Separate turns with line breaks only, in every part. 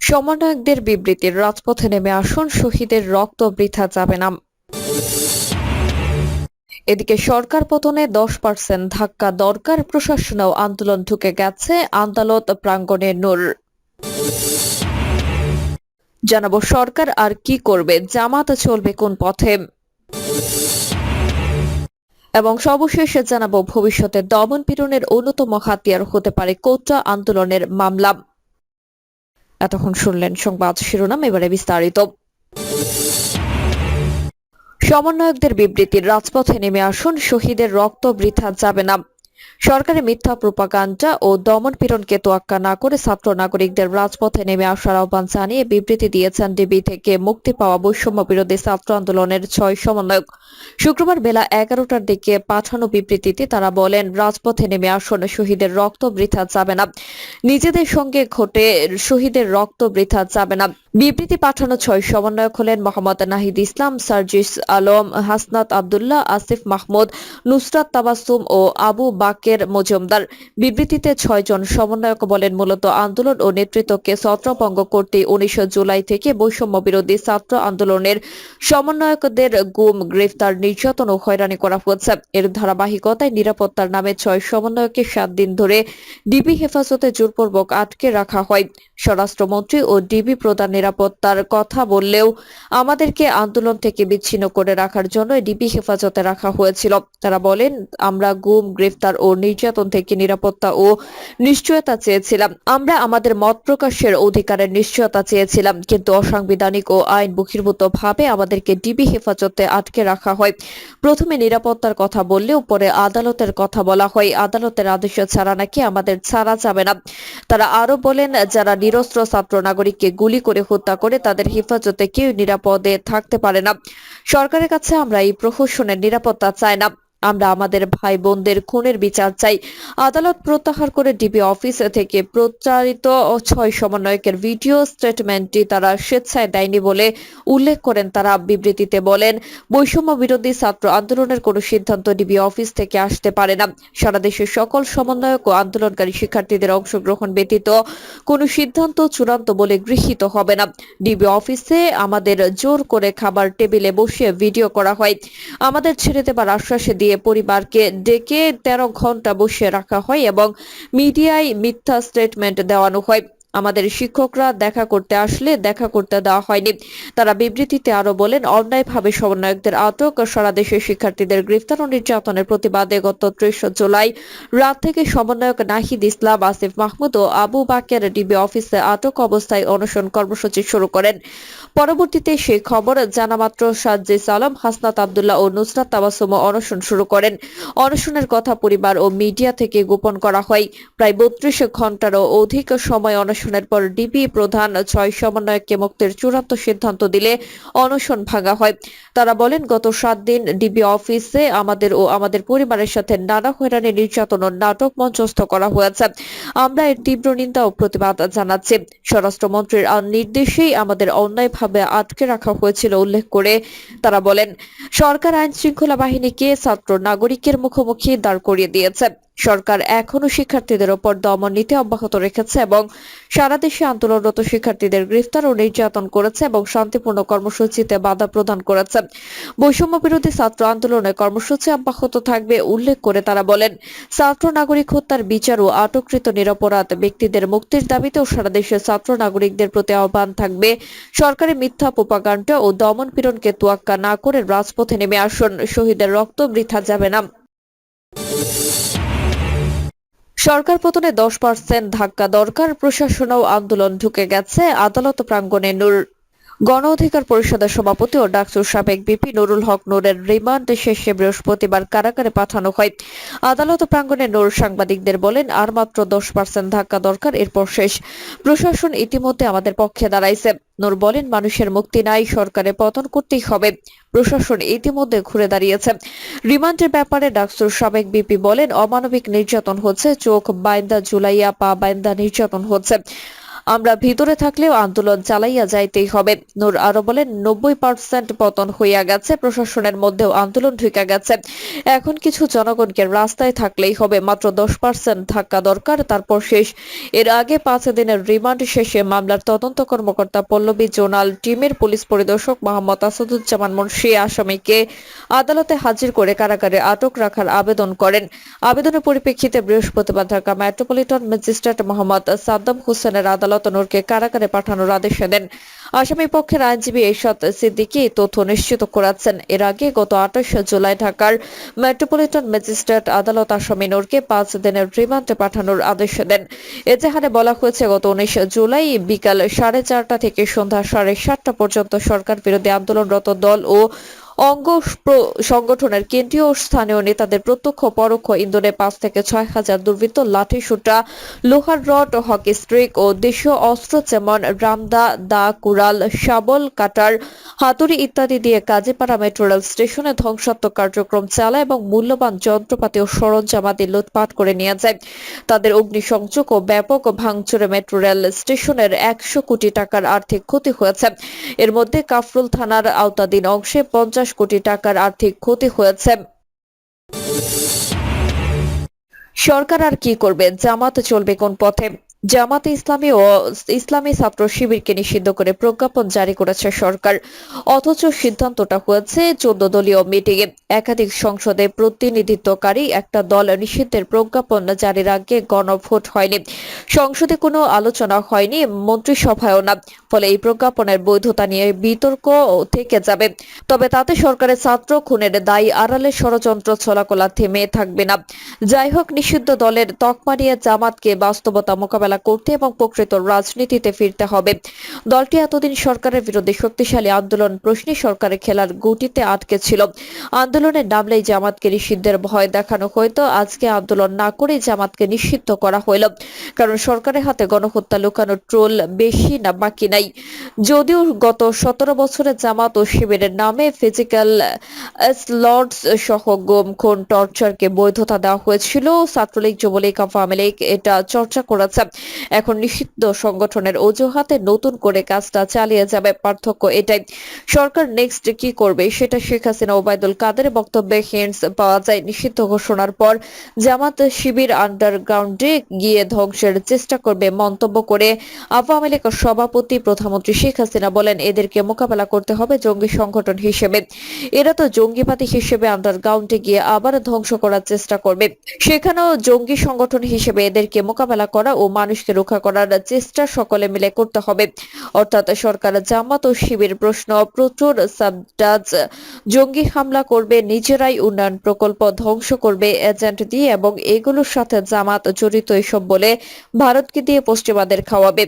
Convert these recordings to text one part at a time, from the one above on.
সমন্বয়কদের বিবৃতির রাজপথে নেমে আসুন, শহীদের রক্ত বৃথা যাবে না। এদিকে সরকার পতনে দশ পার্সেন্ট ধাক্কা দরকার প্রশাসনেও আন্দোলন ঢুকে গেছে, আদালত প্রাঙ্গণে নূর। জানাব সরকার আর কি করবে, জামাত চলবে কোন পথে? এবং সর্বশেষে জানাব ভবিষ্যতে দমন পীড়নের অন্যতম হাতিয়ার হতে পারে কোটা আন্দোলনের মামলা। এতক্ষণ শুনলেন সংবাদ শিরোনাম, এবারে বিস্তারিত। সমন্বয়কদের বিবৃতির রাজপথে নেমে আসুন, শহীদের রক্ত বৃথা যাবে না। সরকারের মিথ্যা প্রোপাগান্ডা ও দমন পীড়নকে তোয়াক্কা না করে ছাত্র নাগরিকদের রাজপথে নেমে আসার আহ্বান জানিয়ে বিবৃতি দিয়েছেন ডিবি থেকে মুক্তি পাওয়া বৈষম্য বিরোধী ছাত্র আন্দোলনের ছয় সমন্বয়ক। শুক্রবার বেলা এগারোটার দিকে পাঠানো বিবৃতিতে তারা বলেন, রাজপথে নেমে আসুন শহীদের রক্ত বৃথা যাবে না। নিজেদের সঙ্গে ঘটে শহীদের রক্ত বৃথা যাবে না। বিবৃতি পাঠানো ছয় সমন্বয়ক হলেন মোহাম্মদ নাহিদ ইসলাম, সার্জিস আলম, হাসনাত আবদুল্লাহ, আসিফ মাহমুদ, নুসরাত তাবাসুম ও আবু বাকের মজুমদার। বিবৃতিতে ছয়জন সমন্বয়ক বলেন, মূলত আন্দোলন ও নেতৃত্বকে ছত্রভঙ্গ করতে উনিশে জুলাই থেকে বৈষম্য বিরোধী ছাত্র আন্দোলনের সমন্বয়কদের গুম, গ্রেফতার, নির্যাতন ও হয়রানি করা হচ্ছে এর ধারাবাহিকতায় নিরাপত্তার নামে ছয় সমন্বয়কে সাত দিন ধরে ডিবি হেফাজতে জোরপূর্বক আটকে রাখা হয়। স্বরাষ্ট্রমন্ত্রী ও ডিবি প্রধান নিরাপত্তার কথা বললেও, আমাদেরকে আন্দোলন থেকে বিচ্ছিন্ন করে রাখার জন্য ডিবি হেফাজতে রাখা হয়েছিল। তারা বলেন, আমরা গুম, গ্রেফতার ও নির্যাতন থেকে নিরাপত্তা ও নিশ্চয়তা চেয়েছিলাম। আমরা আমাদের মত প্রকাশের অধিকারের নিশ্চয়তা চেয়েছিলাম, কিন্তু অসাংবিধানিক ও আইন বহির্ভূত ভাবে আমাদেরকে ডিবি হেফাজতে আটকে রাখা হয়। প্রথমে নিরাপত্তার কথা বললেও পরে আদালতের কথা বলা হয়। আদালতের আদেশ ছাড়া নাকি আমাদের ছাড়া যাবে না। তারা আরও বলেন, যারা নিরস্ত্র ছাত্র নাগরিককে গুলি করে হত্যা করে তাদের হেফাজতে কেউ নিরাপদে থাকতে পারে না। সরকারের কাছে আমরা এই প্রহসনের নিরাপত্তা চাই না। আমরা আমাদের ভাই বোনদের খুনের বিচার চাই। আদালত প্রত্যাহার করে ডিবি অফিস থেকে প্রচারিত ছয় সমন্বয়কের ভিডিও স্টেটমেন্টটি তারা স্বেচ্ছায় দেয়নি বলে উল্লেখ করেন তারা বিবৃতিতে বলেন, বৈষম্য বিরোধী ছাত্র আন্দোলনের কোনো সিদ্ধান্ত ডিবি অফিস থেকে আসতে পারে না। সারা দেশের সকল সমন্বয়ক ও আন্দোলনকারী শিক্ষার্থীদের অংশগ্রহণ ব্যতীত কোনো সিদ্ধান্ত চূড়ান্ত বলে গৃহীত হবে না। ডিবি অফিসে আমাদের জোর করে খাবার টেবিলে বসিয়ে ভিডিও করা হয়। আমাদের ছেড়ে দেবার আশ্বাসে দিয়ে পরিবারকে ডেকে তেরো ঘণ্টা বসে রাখা হয় এবং মিডিয়ায় মিথ্যা স্টেটমেন্ট দেওয়ানো হয়। আমাদের শিক্ষকরা দেখা করতে আসলে দেখা করতে দেওয়া হয়নি। তারা বিবৃতিতে আরও বলেন, অন্যায়ভাবে সমন্বয়কদের আটক সারা দেশের শিক্ষার্থীদের গ্রেফতার ও নির্যাতনের প্রতিবাদে গত ত্রিশ জুলাই রাত থেকে সমন্বয়ক নাহিদ ইসলাম, আসিফ মাহমুদ ও আবু বাকের ডিবি অফিসে আটক অবস্থায় অনশন কর্মসূচি শুরু করেন। পরবর্তীতে সেই খবর জানা মাত্র সাজ্জিস আলম হাসনাত আবদুল্লাহ ও নুসরাত তাবাসুম অনশন শুরু করেন। অনশনের কথা পরিবার ও মিডিয়া থেকে গোপন করা হয়। প্রায় বত্রিশ ঘন্টারও অধিক সময় অনশনের পর ডিবি প্রধান ছয় সমন্বয়ককে মুক্তির চূড়ান্ত সিদ্ধান্ত দিলে অনশন ভাঙা হয়। তারা বলেন, গত সাত দিন ডিবি অফিসে আমাদের ও আমাদের পরিবারের সাথে নানা হয়রানি, নির্যাতন ও নাটক মঞ্চস্থ করা হয়েছে। আমরা এর তীব্র নিন্দা ও প্রতিবাদ জানাচ্ছি। স্বরাষ্ট্রমন্ত্রীর নির্দেশেই আমাদের অন্যায়ভাবে আটকে রাখা হয়েছিল উল্লেখ করে তারা বলেন, সরকার আইন শৃঙ্খলা বাহিনীকে ছাত্র নাগরিকের মুখোমুখি দাঁড় করিয়ে দিয়েছে। সরকার এখনও শিক্ষার্থীদের ওপর দমন নীতি অব্যাহত রেখেছে এবং সারা দেশে আন্দোলনরত শিক্ষার্থীদের গ্রেফতার ও নির্যাতন করেছে এবং শান্তিপূর্ণ কর্মসূচিতে বাধা প্রদান করেছে। বৈষম্য বিরোধী ছাত্র আন্দোলনে কর্মসূচি অব্যাহত থাকবে, উল্লেখ করে তারা বলেন। ছাত্র নাগরিক হত্যার বিচার ও আটককৃত নিরপরাধ ব্যক্তিদের মুক্তির দাবিতেও সারা দেশের ছাত্র নাগরিকদের প্রতি আহ্বান থাকবে। সরকারি মিথ্যা প্রোপাগান্ডা ও দমন পীড়নকে তোয়াক্কা না করে রাজপথে নেমে আসুন। শহীদের রক্ত বৃথা যাবে না। সরকার পতনে দশ পার্সেন্ট ধাক্কা দরকার প্রশাসনও আন্দোলন ঢুকে গেছে আদালত প্রাঙ্গণে নূর গণ অধিকার পরিষদের সভাপতি ও ডাকসুর সাবেক বিপি নুরুল হক নূরের রিমান্ড শেষে বৃহস্পতিবার কারাগারে পাঠানো হয়। আদালত প্রাঙ্গণে নূর সাংবাদিকদের বলেন, আর মাত্র দশ পার্সেন্ট ধাক্কা দরকার, এরপর শেষ। প্রশাসন ইতিমধ্যে আমাদের পক্ষে দাঁড়াইছে। নূর বলেন, মানুষের মুক্তি নাই, সরকারে পতন করতেই হবে। প্রশাসন ইতিমধ্যে ঘুরে দাঁড়িয়েছে। রিমান্ডের ব্যাপারে ডাকসুর সাবেক বিপি বলেন, অমানবিক নির্যাতন হচ্ছে, চোখ বাইন্দা জুলাইয়া পা বাইন্দা নির্যাতন হচ্ছে। আমরা ভিতরে থাকলেও আন্দোলন চালাইয়া যাইতেই হবে। নূর আরও বলেন, নব্বই পার্সেন্ট পতন হইয়া গেছে, প্রশাসনের মধ্যেও আন্দোলন ঢুকে গেছে। এখন কিছু জনগণকে রাস্তায় থাকলেই হবে, মাত্র দশ পার্সেন্ট থাকা দরকার। তারপর শেষ। এর আগে পাঁচ দিনের রিমান্ড শেষে মামলার তদন্ত কর্মকর্তা পল্লবী জোনাল, টিমের পুলিশ পরিদর্শক মোহাম্মদ আসাদুজ্জামান মুন্সি আসামিকে আদালতে হাজির করে কারাগারে আটক রাখার আবেদন করেন। আবেদনের পরিপ্রেক্ষিতে বৃহস্পতিবার ঢাকা মেট্রোপলিটন ম্যাজিস্ট্রেট মোহাম্মদ সাদ্দাম হোসেনের আদালত নূরকে কারাগারে পাঠানোর আদেশ দেন। আসামি পক্ষের আইনজীবী এরশাদ সিদ্দিকী তথ্য নিশ্চিত করাচ্ছেন এর আগে গত আঠাশ জুলাই ঢাকার মেট্রোপলিটন ম্যাজিস্ট্রেট আদালত আসামি নূরকে পাঁচ দিনের রিমান্ডে পাঠানোর আদেশ দেন। এজাহারে বলা হয়েছে, গত উনিশ জুলাই বিকাল সাড়ে চারটা থেকে সন্ধ্যা সাড়ে সাতটা পর্যন্ত সরকার বিরোধী আন্দোলনরত দল ও অঙ্গ সংগঠনের কেন্দ্রীয় স্থানীয় নেতাদের প্রত্যক্ষ পরোক্ষ ইন্ধনে পাঁচ থেকে ছয় হাজার দুর্বৃত্ত লাঠি সুটা লোহার রড, হকি স্ট্রিক ও দেশীয় অস্ত্র যেমন রামদা, দা, কুড়াল, শাবল, কাটার, হাতুড়ি ইত্যাদি দিয়ে কাজীপাড়া মেট্রো রেল স্টেশনে ধ্বংসাত্মক কার্যক্রম চালায় এবং মূল্যবান যন্ত্রপাতি ও সরঞ্জামাদি লুটপাট করে নিয়ে যায়। তাদের অগ্নিসংযোগ ও ব্যাপক ভাঙচুরে মেট্রো রেল স্টেশনের একশো কোটি টাকার আর্থিক ক্ষতি হয়েছে। এর মধ্যে কাফরুল থানার আওতাধীন অংশে পঞ্চাশ কোটি টাকার আর্থিক ক্ষতি হয়েছে। সরকার আর কি করবে? জামাত চলবে কোন পথে? জামাতে ইসলামী ও ইসলামী ছাত্র শিবিরকে নিষিদ্ধ করে প্রজ্ঞাপন জারি করেছে সরকার। অথচ সিদ্ধান্তটা হয়েছে চোদ্দ দলীয় মিটিংয়ে একাধিক সংসদে প্রতিনিধিত্বকারী একটা দল নিষিদ্ধের প্রজ্ঞাপন জারির আগে গণভোট হয়নি। সংসদে কোনো আলোচনা হয়নি, মন্ত্রিসভায়ও না। ফলে এই প্রজ্ঞাপনের বৈধতা নিয়ে বিতর্ক থেকে যাবে। তবে তাতে সরকারের ছাত্র খুনের দায়ী আড়ালে ষড়যন্ত্র ছলাকলা থেমে থাকবে না। যাই হোক, নিষিদ্ধ দলের তকমা নিয়ে জামাতকে বাস্তবতা মোকাবেলা করতে এবং প্রকৃত রাজনীতিতে ফিরতে হবে। দলটি এতদিন সরকারের বিরুদ্ধে শক্তিশালী আন্দোলন, প্রশ্নে সরকারের খেলার গুটিতে আটকে ছিল। আন্দোলনে নামলেই জামাতকে নিষিদ্ধের ভয় দেখানো হয়তো, আজকে আন্দোলন না করে জামাতকে নিষিদ্ধ করা হইল। কারণ সরকারের হাতে গণহত্যা লুকানো ট্রোল বেশি না, বাকি নাই। যদিও গত সতেরো বছরে জামাত ও শিবিরের নামে ফিজিক্যাল স্লটস সহ গুম, খুন, টর্চারকে বৈধতা দেওয়া হয়েছিল, ছাত্রলীগ, যুবলীগ, আওয়ামী লীগ এটা চর্চা করেছে। এখন নিষিদ্ধ সংগঠনের অজুহাতে নতুন করে কাজটা চালিয়ে যাবে পার্থক্য এটাই। সরকার নেক্সট কি করবে সেটা শেখ হাসিনা, ওবায়দুল কাদের বক্তব্যে হিন্টস পাওয়া যায় নিষিদ্ধ ঘোষণার পর। জামাত শিবির আন্ডারগ্রাউন্ডে গিয়ে ধ্বংসের চেষ্টা করবে মন্তব্য করে আওয়ামী লীগ সভাপতি প্রধানমন্ত্রী শেখ হাসিনা বলেন, এদেরকে মোকাবেলা করতে হবে জঙ্গি সংগঠন হিসেবে। এরা তো জঙ্গিবাদী হিসেবে আন্ডারগ্রাউন্ডে গিয়ে আবার ধ্বংস করার চেষ্টা করবে। সেখানেও জঙ্গি সংগঠন হিসেবে এদেরকে মোকাবেলা করা ও মানুষকে রক্ষা করার চেষ্টা সকলে মিলে করতে হবে। অর্থাৎ সরকার, জামাত ও শিবির প্রশ্ন, প্রচুর সাবডাজ, জঙ্গি হামলা করবে, নিজেরাই উন্নয়ন প্রকল্প ধ্বংস করবে, এজেন্ট দিয়ে এবং এগুলোর সাথে জামাত জড়িত এসব বলে ভারতকে দিয়ে পশ্চিমাদের খাওয়াবে।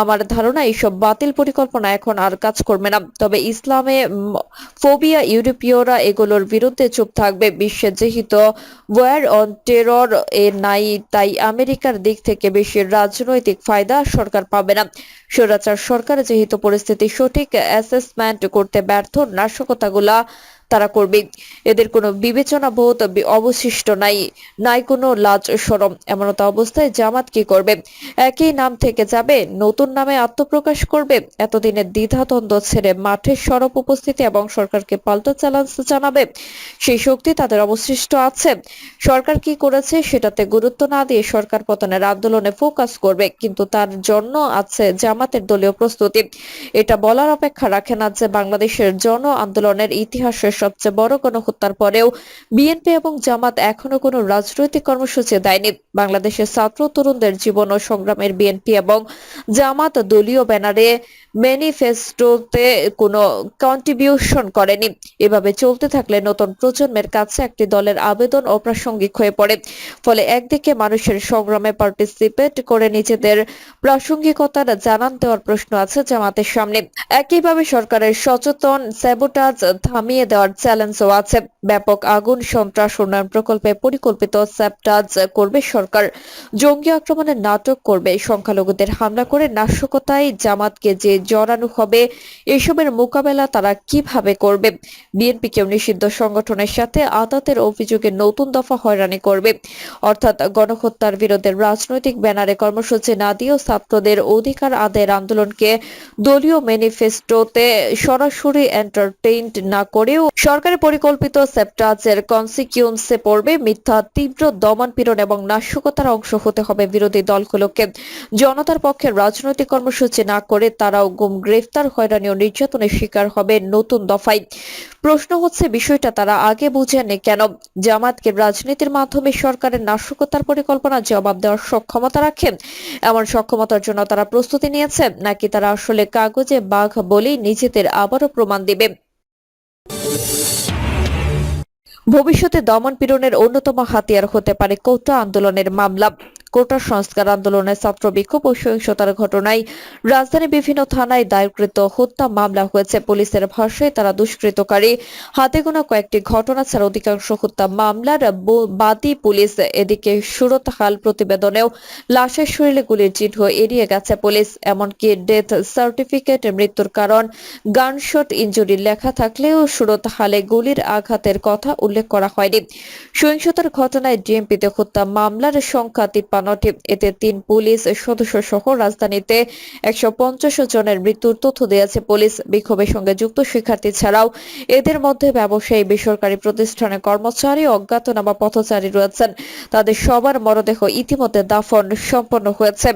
আমার ধারণা এইসব বাতিল পরিকল্পনা এখন আর কাজ করবে না। তবে ইসলামে ফোবিয়া ইউরোপীয়রা এগুলোর বিরুদ্ধে চুপ থাকবে। বিশ্বে যেহেতু ওয়ার অন টেরর এ নাই, তাই আমেরিকার দিক থেকে বেশি রাজনৈতিক ফায়দা সরকার পাবে না। স্বৈরাচার সরকার যেহেতু পরিস্থিতি সঠিক অ্যাসেসমেন্ট করতে ব্যর্থ নাশকতাগুলা। তারা করবে। এদের কোনো বিবেচনা বোধ অবশিষ্ট নাই নাই কোনো লাজ সরম। এমনতা অবস্থায় জামাত কি করবে? একই নাম থেকে যাবে, নতুন নামে আত্মপ্রকাশ করবে। এতদিনের দ্বিধাদ্বন্দ্ব ছেড়ে মাঠে সরব উপস্থিতি এবং সরকারকে পাল্টা চ্যালেঞ্জ জানাবে। সেই শক্তি তাদের অবশিষ্ট আছে। সরকার কি করেছে সেটাতে গুরুত্ব না দিয়ে সরকার পতনের আন্দোলনে ফোকাস করবে, কিন্তু তার জন্য আছে জামাতের দলীয় প্রস্তুতি। এটা বলার অপেক্ষা রাখে না যে বাংলাদেশের জন আন্দোলনের ইতিহাসের সবচেয়ে বড় গণহত্যার পরেও বিএনপি এবং জামাত এখনও কোনো রাজনৈতিক কর্মসূচি দেয়নি। বাংলাদেশের ছাত্র তরুণদের জীবন ও সংগ্রামের বিএনপি এবং জামাত দলীয় ব্যানারে ম্যানিফেস্টোতে কোনো কন্ট্রিবিউশন করেনি। এভাবে চলতে থাকলে নতুন প্রজন্মের কাছে একটি দলের আবেদন অপ্রাসঙ্গিক হয়ে পড়ে। ফলে একদিকে মানুষের সংগ্রামে পার্টিসিপেট করে নিজেদের প্রাসঙ্গিকতার জানান দেওয়ার প্রশ্ন আছে জামাতের সামনে। একইভাবে সরকারের সচেতন স্যাবোটাজ থামিয়ে দেওয়ার আবার চ্যালেঞ্জও আছে। ব্যাপক আগুন, সন্ত্রাস, উন্নয়ন প্রকল্পে পরিকল্পিত স্যাপটাজ করবে সরকার। জঙ্গি আক্রমণের নাটক করবে। সংখ্যালঘুদের হামলা করে নাশকতায় জামাতকে যে জড়ানো হবে, এসবের মোকাবেলা তারা কীভাবে করবে? বিএনপিকেও নিষিদ্ধ সংগঠনের সাথে আদাতের অভিযোগে নতুন দফা হয়রানি করবে। অর্থাৎ গণহত্যার বিরুদ্ধে রাজনৈতিক ব্যানারে কর্মসূচি না দিয়েও ছাত্রদের অধিকার আদায়ের আন্দোলনকে দলীয় ম্যানিফেস্টোতে সরাসরি এন্টারটেইনড না করেও সরকারের পরিকল্পিত সেপ্টাজের কনসিকিউন্সে পড়বে মিথ্যা, তীব্র দমন পীড়ন এবং নাশকতার অংশ হতে হবে বিরোধী দলগুলোকে। জনতার পক্ষে রাজনৈতিক কর্মসূচি না করে তারাও গুম, গ্রেফতার, হয়রানি ও নির্যাতনের শিকার হবে নতুন দফায়। প্রশ্ন হচ্ছে বিষয়টা তারা আগে বুঝেননি কেন? জামাতকে রাজনীতির মাধ্যমে সরকারের নাশকতার পরিকল্পনা জবাব দেওয়ার সক্ষমতা রাখেন এমন সক্ষমতার জন্য তারা প্রস্তুতি নিয়েছে নাকি তারা আসলে কাগজে বাঘ বলেই নিজেদের আবারও প্রমাণ দিবে? ভবিষ্যতে দমন পীড়নের অন্যতম হাতিয়ার হতে পারে কোটা আন্দোলনের মামলা। কোটা সংস্কার আন্দোলনের ছাত্র বিক্ষোভ ও সহিংসতার ঘটনায় রাজধানীর বিভিন্ন থানায় দায়েরকৃত হত্যা মামলা হয়েছে। পুলিশের ভাষায় তারা দুষ্কৃতকারী। হাতে গোনা কয়েকটি ঘটনা ছাড়া অধিকাংশ হত্যা মামলার বাদী পুলিশ এদিকে সুরতহাল প্রতিবেদনেও লাশের শরীরে গুলির চিহ্ন এড়িয়ে গেছে পুলিশ। এমনকি ডেথ সার্টিফিকেট, মৃত্যুর কারণ গানশট ইঞ্জুরি লেখা থাকলেও সুরতহালে গুলির আঘাতের কথা উল্লেখ করা হয়নি। সহিংসতার ঘটনায় ডিএমপিতে হত্যা মামলার সংখ্যা তিপ্পান্নটি এতে তিন পুলিশ সদস্য সহ রাজধানীতে একশো পঞ্চাশ জনের মৃত্যুর তথ্য দিয়েছে পুলিশ। বিক্ষোভের সঙ্গে যুক্ত শিক্ষার্থী ছাড়াও এদের মধ্যে ব্যবসায়ী, বেসরকারি প্রতিষ্ঠানের কর্মচারী অজ্ঞাতনামা পথচারী রয়েছেন। তাদের সবার মরদেহ ইতিমধ্যে দাফন সম্পন্ন হয়েছে।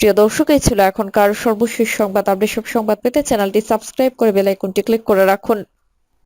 প্রিয় দর্শক, এই ছিল এখনকার সর্বশেষ সংবাদ। আপনি সব সংবাদ পেতে চ্যানেলটি সাবস্ক্রাইব করে বেল আইকনটি ক্লিক করে রাখুন।